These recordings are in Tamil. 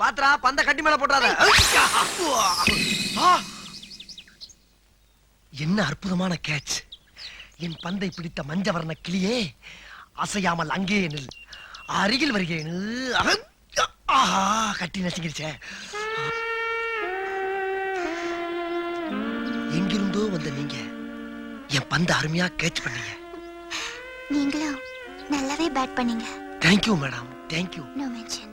பாத்ரா பந்த கட்டி மேல போட்டாத! என்ன அற்புதமான கேட்ச் என் பந்தை பிடித்த மஞ்சவர்ண கிளியே அசையாமல் அங்கே நில். அருகில் வருகிறேன்! ஆஹா கட்டி நசுங்கிருச்சே. எங்கிருந்தோ வந்த நீங்க என் பந்த அருமையா கேட்ச் பண்ணீங்க. நீங்களும் நல்லாவே பேட் பண்ணீங்க. Thank you madam thank you no mention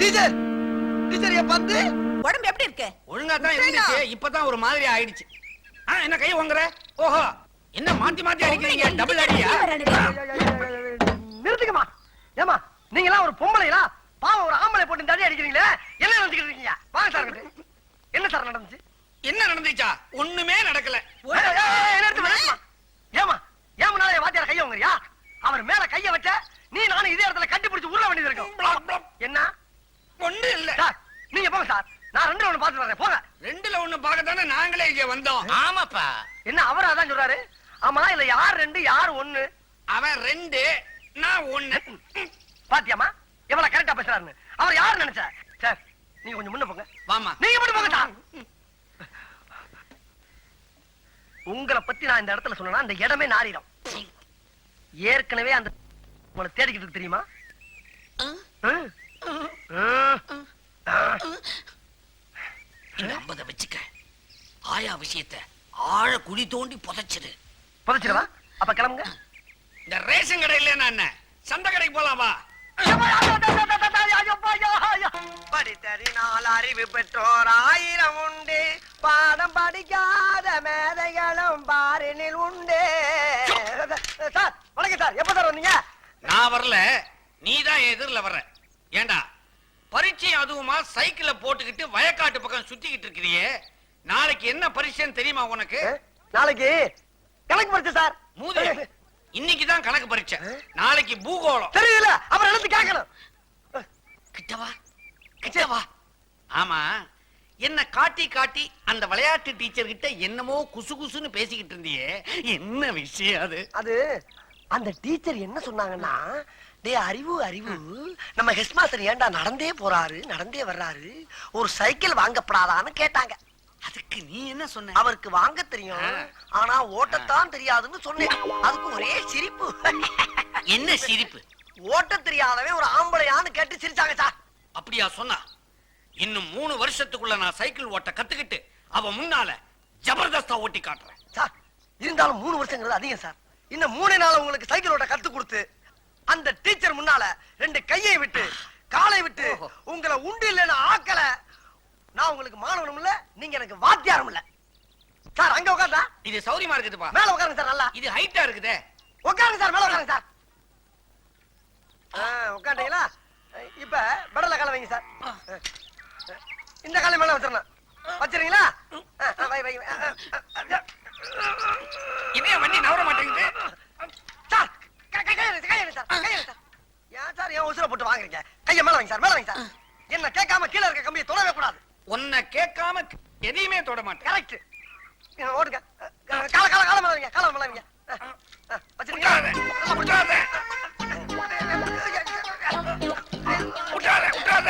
teacher teacher என் பந்து. உடம்பு எப்படி இருக்கு? ஒழுங்கா தான் இருந்துச்சு. இப்பதான் ஒரு மாதிரி ஆயிடுச்சு. ஆ, என்ன கை வாங்குற ஓஹோ. என்ன மாத்தி மாத்தி அடிக்கிறீங்க? டபுள் அடியா? நிறுத்துக்கமா ஏமா நீங்க எல்லாம் ஒரு பொம்பளைங்களா பாவம் ஒரு ஆம்பளை போட்டு அடி அடிக்கிறீங்களே? என்ன நினைச்சுக்கிட்டு இருக்கீங்க? வாங்க சார். என்ன சார் நடந்துச்சு? என்ன நடந்துச்சா ஒண்ணுமே நடக்கல ஏய், ஏய், ஏய், ஏய், நிறுத்துமா, நிறுத்துமா. ஏமா ஏன் முன்னாலே வாத்தியார கைய வாங்குறியா அவர் மேல கைய வச்ச நீ நானும் இதே இடத்துல கட்டி பிடிச்சு உருள வேண்டியது இருக்கும் என்ன ஒண்ணு இல்ல சார் நீங்க போங்க சார் நான் ரெண்டு ஒண்ணு பாத்துட்டு வரேன் போங்க ரெண்டுல ஒண்ணு பார்க்கத்தானே நாங்களே இங்க வந்தோம் ஆமாப்பா என்ன அவர் அதான் சொல்றாரு ஆமா இல்ல யார் ரெண்டு யார் ஒண்ணு அவன் ரெண்டு நான் ஒண்ணு பாத்தியாமா எவ்வளவு கரெக்டா பேசுறாருன்னு அவர் யார் நினைச்ச சார் நீங்க கொஞ்சம் முன்ன போங்க வாமா நீங்க மட்டும் போங்க சார் உங்களை பத்தி நான் இந்த இடத்துல சொன்னா அந்த இடமே நாரிடும் ஏற்கனவே அந்த உங்களை தேடிக்கிட்டு தெரியுமா ஐம்பதை வச்சுக்க ஆயா விஷயத்த ஆழ குழி தோண்டி புதைச்சிரு புதைச்சிடவா? அப்ப கிளம்புங்க. இந்த ரேஷன் கடையில நான் என்ன? சந்தை கடைக்கு போலாமா படித்தறினால் அறிவு பெற்றோர் ஆயிரம் உண்டு. பாடம் படிக்காத மேதைகளும் பாரினில் உண்டு. சார் வணக்கம் சார். எப்ப சார் வந்தீங்க? நான் வரல. நீ தான் எதிரில் வர்ற. ஏண்டா? பரீட்சை அதுவுமா சைக்கிள போட்டுக்கிட்டு வயக்காட்டு பக்கம் சுத்திக்கிட்டு இருக்கிறியே. நாளைக்கு என்ன பரீட்சைன்னு தெரியுமா உனக்கு? நாளைக்கு கணக்கு படிச்சு சார். மூதே இன்னைக்கு தான் கணக்கு பரீட்சை. நாளைக்கு பூகோளம். தெரியல அப்புறம் எழுந்து கேட்கணும். கிட்டவா? கிட்டவா? ஆமா. என்ன காட்டி காட்டி அந்த விளையாட்டு டீச்சர் கிட்ட என்னமோ குசு குசுன்னு பேசிக்கிட்டு இருந்தியே. என்ன விஷயம் அது? அது அந்த டீச்சர் என்ன சொன்னாங்கன்னா டே அறிவு அறிவு. நம்ம ஹெட் மாஸ்டர் ஏன்டா நடந்தே போறாரு நடந்தே வர்றாரு. ஒரு சைக்கிள் வாங்கப்படாதான்னு கேட்டாங்க. அதுக்கு நீ என்ன சொன்ன? அவருக்கு வாங்க தெரியும். ஆனா ஓட்டத்தான் தெரியாதுன்னு சொன்னேன். அதுக்கு ஒரே சிரிப்பு. என்ன சிரிப்பு? ஓட்ட தெரியாதவன் ஒரு ஆம்பளையான்னு கேட்டு சிரிச்சாங்க சார். அப்படியா சொன்னா? இன்னும் மூணு வருஷத்துக்குள்ள நான் சைக்கிள் ஓட்ட கத்துக்கிட்டு அவ முன்னால ஜபர்தஸ்தா ஓட்டி காட்டுறேன். சார் இருந்தாலும் மூணு வருஷங்கிறது அதிகம் சார். இன்னும் மூணே நாள் உங்களுக்கு சைக்கிள் ஓட்ட கத்து கொடுத்து அந்த டீச்சர் முன்னால ரெண்டு கையை விட்டு காலை விட்டு. உங்களை உண்டு இல்லைன்னு ஆக்கல. நான் உங்களுக்கு மாணவனும் இல்ல நீங்க எனக்கு வாத்தியாரும் இல்ல. சார் அங்க உட்காந்தா இது சௌரியமா இருக்குதுப்பா. மேல உட்காருங்க சார் நல்லா. இது ஹைட்டா இருக்குதே. உட்காருங்க சார் மேல உட்காருங்க சார். ஆ, உட்காந்தீங்களா இப்ப பெடல காலை வைங்க சார். இந்த காலை மேல வச்சிடணும். வச்சிருங்களா இதே வண்டி நவர மாட்டேங்குது? சார் கை- கை- கையை எடுத்து, கையை எடுத்து சார், கையை எடுத்து சார். ஏன் சார் ஏன் உசுரை போட்டு வாங்குறீங்க? கையை மேல வைங்க சார் மேல வைங்க சார். என்ன கேட்காம கீழே இருக்க கம்பியை தொடவே கூடாது. உன்னை கேட்காம எதையுமே தொட மாட்டேன் கரெக்ட் ஓடுங்க கால கால கால மேல வைங்க கால மேல வைங்க ஆ, ஆ, வச்சிருக்கீங்களா? விட்டுறாத, விட்டுறாத. விட்டுறாத, விட்டுறாத.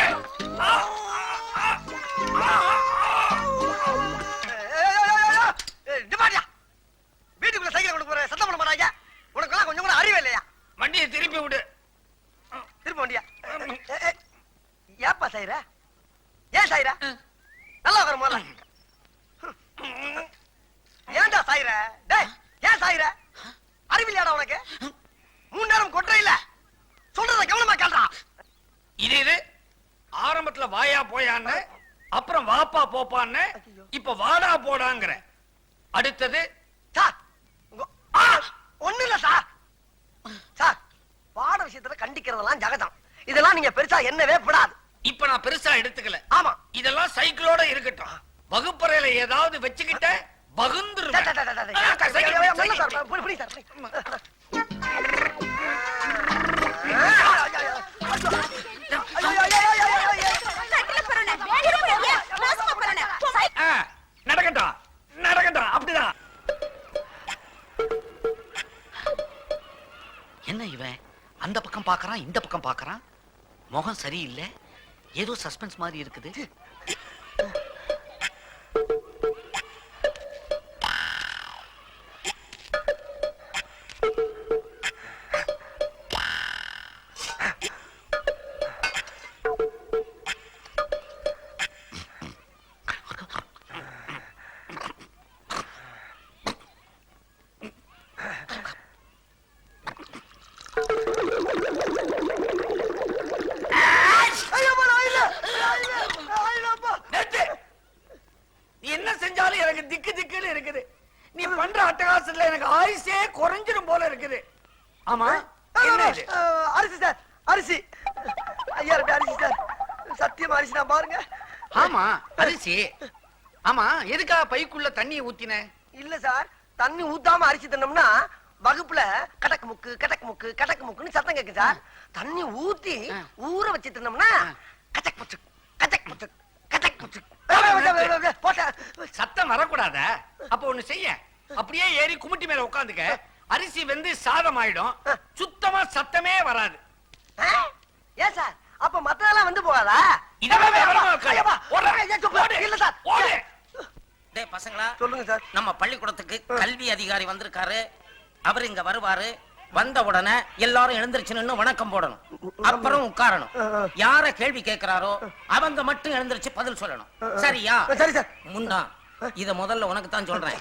ஆ, ஆ, ஆ, ஆ. ஏய், ஏய், ஏய், ஏய், ஏய், நிப்பாட்டியா. வீட்டுக்குள்ள சைக்கிள் கொண்டு போற சத்தம் பண்ண மாட்டாங்க உனக்கு கொஞ்சம் கூட அறிவே இல்லையா வண்டியை திருப்பி விடு திரும்ப வண்டியா ஏப்பா சாயிர ஏன் சாயிர நல்லா உட்காரு முதல்ல ஏன்டா சாயிர டேய் ஏன் சாயிர அறிவில்லையாடா உனக்கு மூணு நேரம் கொட்டுற இல்ல சொல்றத கவனமா கேள்றா இது இது ஆரம்பத்துல வாயா போயான்னு அப்புறம் வாப்பா போப்பான்னு இப்ப வாடா போடாங்கிற அடுத்தது சார் ஒண்ணு இல்ல சார் சார் பாட விஷயத்துல கண்டிக்கிறதெல்லாம் ஜகதம் இதெல்லாம் நீங்க பெருசா என்னவே விடாது இப்ப நான் பெருசா எடுத்துக்கல ஆமா இதெல்லாம் சைக்கிளோட இருக்கட்டும் வகுப்பறையில ஏதாவது வச்சுக்கிட்ட டா, பார்க்கறான் இந்த பக்கம் பார்க்கறான். முகம் சரியில்லை. ஏதோ சஸ்பென்ஸ் மாதிரி இருக்குது. ஆமா அரிசி சார் அரிசி. ஐயா அரிசி சார். சத்தியமா அரிசி நான் பாருங்க. ஆமா அரிசி. ஆமா எதுக்கா பைக்குள்ள தண்ணியை ஊத்தின? இல்ல சார் தண்ணி ஊத்தாம அரிசி தின்னோம்னா வகுப்புல கடக்கு முக்கு கடக்கு முக்கு கடக்கு முக்குன்னு சத்தம் கேக்கு சார். தண்ணி ஊத்தி. ஊற வச்சு தின்னோம்னா. கச்சக் முச்சு கச்சக் முச்சு கச்சக். போட்டேன். சத்தம் வரக்கூடாத. அப்ப ஒண்ணு செய்ய. அப்படியே ஏறி குமிட்டி மேல உட்காந்துக்க. அரிசி வெந்து சாதம் ஆயிடும் சுத்தமா சத்தமே வராது? ஏன் சார்? அப்ப மத்ததெல்லாம் வந்து போகாதா? பசங்களா சொல்லுங்க சார். நம்ம பள்ளிக்கூடத்துக்கு கல்வி அதிகாரி வந்திருக்காரு. அவர் இங்க வருவாரு. வந்த உடனே எல்லாரும் எழுந்திருச்சு நின்னு வணக்கம் போடணும். அப்புறம் உட்காரணும். யார கேள்வி கேட்கிறாரோ அவங்க மட்டும் எழுந்திருச்சு பதில் சொல்லணும். சரியா? சரி சார். முன்னா இத முதல்ல உனக்கு தான் சொல்றேன்.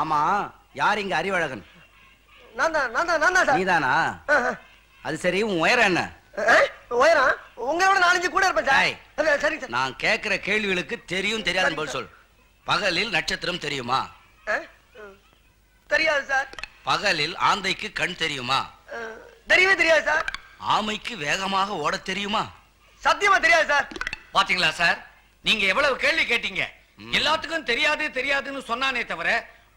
ஆமா யார் இங்க அறிவழகன்? நான் தான் நான் தான் நான் தான் சார். நீதானா. அது சரி உன் உயரம் என்ன? உயரம்? உங்களோட நாலஞ்சு கூட இருப்பேன் சார். சரி சார். நான் கேக்குற கேள்விகளுக்கு தெரியும் தெரியாதுன்னு பதில் சொல். பகலில் நட்சத்திரம் தெரியுமா. தெரியாது சார். பகலில் ஆந்தைக்கு கண் தெரியுமா? தெரியவே தெரியாது சார். ஆமைக்கு வேகமாக ஓடத் தெரியுமா? சத்தியமா தெரியாது சார். பாத்தீங்களா சார்? நீங்க எவ்வளவு கேள்வி கேட்டீங்க? எல்லாத்துக்கும் தெரியாது தெரியாதுன்னு சொன்னானே தவிர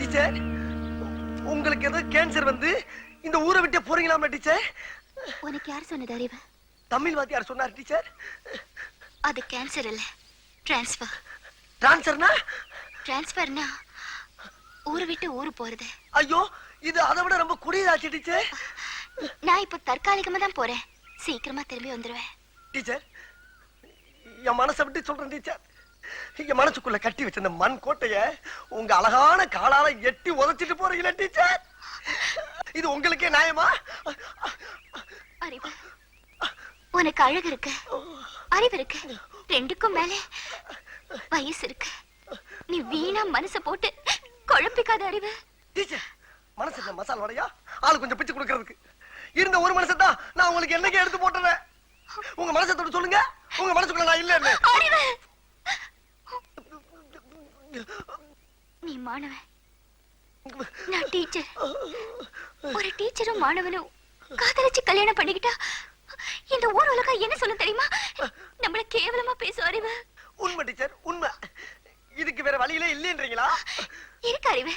டீச்சர் உங்களுக்கு ஏதோ கேன்சர் வந்து இந்த ஊரை விட்டு போறீங்களாமா டீச்சர்? உனக்கு யார் சொன்னது அறிவு? தமிழ் வாத்தியார் சொன்னார் டீச்சர்? அது கேன்சர் இல்ல. டிரான்ஸ்ஃபர் டிரான்ஸ்ஃபர்னா டிரான்ஸ்ஃபர்னா ஊரு விட்டு ஊரு போறது. ஐயோ இது அதை விட ரொம்ப குடியதாச்சு டீச்சர். நான் இப்ப தற்காலிகமா தான் போறேன். சீக்கிரமா திரும்பி வந்துருவேன். டீச்சர் என் மனசை விட்டு சொல்றேன் டீச்சர். என் மனசுக்குள்ள கட்டி வச்சிருந்த மண் கோட்டைய உங்க அழகான காலால எட்டி உதைச்சிட்டு போறீங்களா டீச்சர் இது உங்களுக்கே நியாயமா? அறிவு. உனக்கு அழகு இருக்கு. அறிவு இருக்கு. ரெண்டுக்கும் மேல வயசு இருக்கு. நீ வீணா மனச போட்டு குழப்பிக்காத அறிவு. டீச்சர் மனசு மசால் வடையா? ஆளு கொஞ்சம் பிச்சு கொடுக்கறதுக்கு. இருந்த ஒரு மனசை தான் நான் உங்களுக்கு என்னைக்கு எடுத்து போட்டுறேன். உங்க மனசை தொட்டு சொல்லுங்க. உங்க மனசுக்குள்ள நான் இல்லைன்னு. அறிவு. நீ மாணவன். நான் டீச்சர். ஒரு டீச்சரும் மாணவனும் காதலிச்சு கல்யாணம் பண்ணிக்கிட்டா இந்த ஊர் உலகம் என்ன சொல்லும் தெரியுமா? நம்மள கேவலமா பேசும் அறிவு உண்மை டீச்சர் உண்மை. இதுக்கு வேற வழியிலே இல்லைன்றீங்களா? இருக்கு அறிவு.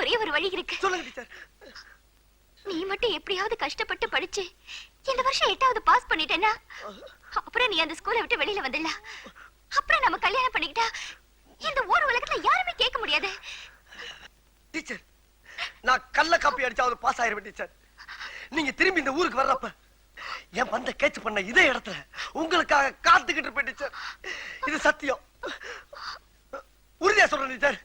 ஒரே ஒரு வழி இருக்கு. சொல்லுங்க டீச்சர். நீ மட்டும் எப்படியாவது கஷ்டப்பட்டு படிச்சு இந்த வருஷம் எட்டாவது பாஸ் பண்ணிட்டேன்னா அப்புறம் நீ அந்த ஸ்கூலை விட்டு வெளியில வந்துடலாம் அப்புறம் நம்ம கல்யாணம் பண்ணிக்கிட்டா இந்த ஊர் உலகத்துல யாருமே கேட்க முடியாது டீச்சர் நான் கள்ள காப்பி அடிச்சாவது பாஸ் ஆயிருவேன் டீச்சர். நீங்க திரும்பி இந்த ஊருக்கு வர்றப்ப என் வந்த கேட்ச் பண்ண இதே இடத்துல உங்களுக்காக காத்துக்கிட்டு இருப்பேன் டீச்சர். இது சத்தியம். உறுதியா சொல்றேன் டீச்சர்.